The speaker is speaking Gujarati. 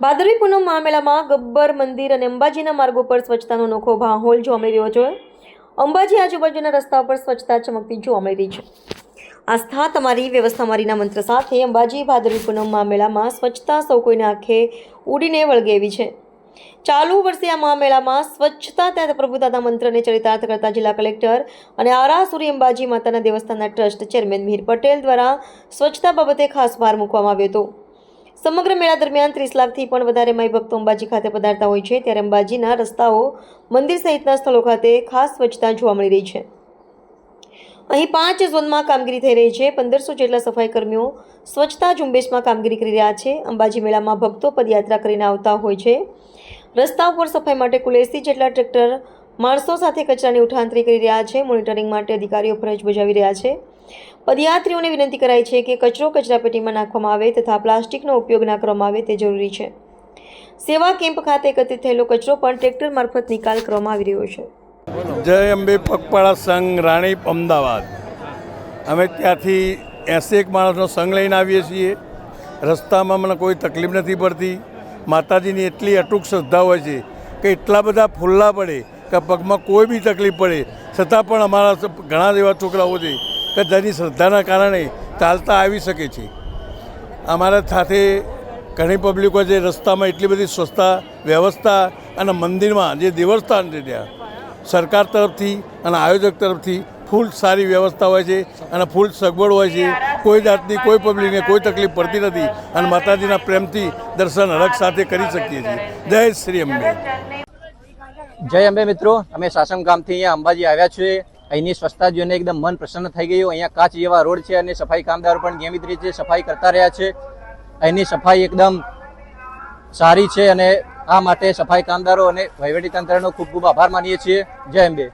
ભાદરવી પૂનમ મહામેળામાં ગબ્બર મંદિર અને અંબાજીના માર્ગો પર સ્વચ્છતાનો અનોખો માહોલ જોવા મળી રહ્યો છે. અંબાજી આજુબાજુના રસ્તા પર સ્વચ્છતા ચમકતી જોવા મળી રહી છે. આસ્થા તમારી વ્યવસ્થા મારીના મંત્ર સાથે અંબાજી ભાદરવી પૂનમ મહામેળામાં સ્વચ્છતા સૌ કોઈને આંખે ઉડીને વળગેવી છે. ચાલુ વર્ષે આ મહામેળામાં સ્વચ્છતા ત્યાં પ્રભુતાના મંત્રને ચરિતાર્થ કરતા જિલ્લા કલેક્ટર અને આરાસુરી અંબાજી માતાના દેવસ્થાનના ટ્રસ્ટ ચેરમેન મિહિર પટેલ દ્વારા સ્વચ્છતા બાબતે ખાસ ભાર મૂકવામાં આવ્યો હતો. સમગ્ર મેળા દરમિયાન ત્રીસ લાખથી પણ વધારે માઈ ભક્તો અંબાજી ખાતે પધારતા હોય છે, ત્યારે અંબાજીના રસ્તાઓ મંદિર સહિતના સ્થળો ખાતે ખાસ સ્વચ્છતા જોવા મળી રહી છે. અહીં પાંચ ઝોનમાં કામગીરી થઈ રહી છે, પંદરસો જેટલા સફાઈ કર્મીઓ સ્વચ્છતા ઝુંબેશમાં કામગીરી કરી રહ્યા છે. અંબાજી મેળામાં ભક્તો પદયાત્રા કરીને આવતા હોય છે. રસ્તા ઉપર સફાઈ માટે કુલ એસી જેટલા ટ્રેક્ટર માણસો સાથે કચરાની ઉઠાંતરી કરી રહ્યા છે. મોનિટરિંગ માટે અધિકારીઓ ફરજ બજાવી રહ્યા છે. પદયાત્રીઓને વિનંતી કરાઈ છે કે કચરો કચરાપેટીમાં નાખવામાં આવે તથા પ્લાસ્ટિકનો ઉપયોગ ના કરવામાં આવે તે જરૂરી છે. સેવા કેમ્પ ખાતે એકત્રિત થયેલો કચરો પણ ટ્રેક્ટર મારફત નિકાલ કરવામાં આવી રહ્યો છે. જય અંબે પગપાળા સંઘ રાણીપ અમદાવાદ. અમે ત્યાંથી એસી એક માણસનો સંઘ લઈને આવીએ છીએ. રસ્તામાં મને કોઈ તકલીફ નથી પડતી. માતાજીની એટલી અટૂક શ્રદ્ધા હોય છે કે એટલા બધા ફૂલ્લા પડે કે પગમાં કોઈ બી તકલીફ પડે. છતાં પણ અમારા ઘણા એવા છોકરાઓ છે કે જેની શ્રદ્ધાના કારણે ચાલતા આવી શકે છે. અમારા સાથે ઘણી પબ્લિકો જે રસ્તામાં એટલી બધી સ્વચ્છતા, વ્યવસ્થા અને મંદિરમાં જે દેવસ્થાન છે ત્યાં, સરકાર તરફથી અને આયોજક તરફથી ફૂલ સારી વ્યવસ્થા હોય છે અને ફૂલ સગવડ હોય છે. કોઈ જાતની કોઈ પબ્લિકને કોઈ તકલીફ પડતી નથી અને માતાજીના પ્રેમથી દર્શન હરખ સાથે કરી શકીએ છીએ. જય શ્રી અંબે. જય અંબે મિત્રો. અમે સાસણ ગામથી અહીંયા અંબાજી આવ્યા છીએ. અહીંની સ્વચ્છતા જોઈને એકદમ મન પ્રસન્ન થઈ ગયું. અહીંયા કાચ જેવા રોડ છે અને સફાઈ કામદારો પણ નિયમિત રીતે સફાઈ કરતા રહ્યા છે. અહીંની સફાઈ એકદમ સારી છે અને આ માટે સફાઈ કામદારો અને વહીવટી તંત્રનો ખૂબ ખૂબ આભાર માનીએ છીએ. જય અંબે